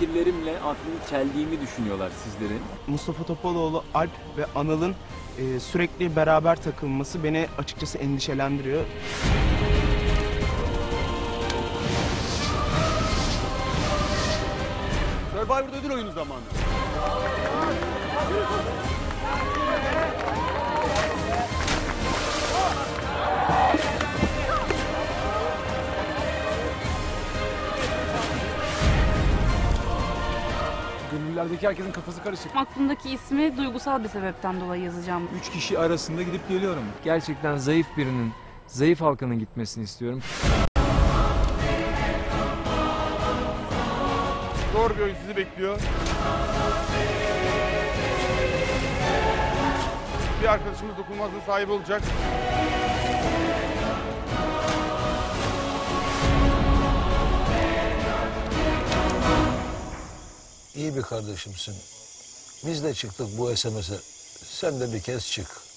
sözlerimle aklını çeldiğimi düşünüyorlar sizlerin. Mustafa Topaloğlu, Alp ve Anıl'ın e, sürekli beraber takılması beni açıkçası endişelendiriyor. Survivor'da ödül oyunu zamanı. Gönüllerdeki herkesin kafası karışık. Aklımdaki ismi duygusal bir sebepten dolayı yazacağım. Üç kişi arasında gidip geliyorum. Gerçekten zayıf birinin, zayıf halkanın gitmesini istiyorum. Zor bir oyun sizi bekliyor. Bir arkadaşımız dokunmazlığın sahibi olacak. İyi bir kardeşimsin. Biz de çıktık bu SMS'e. Sen de bir kez çık.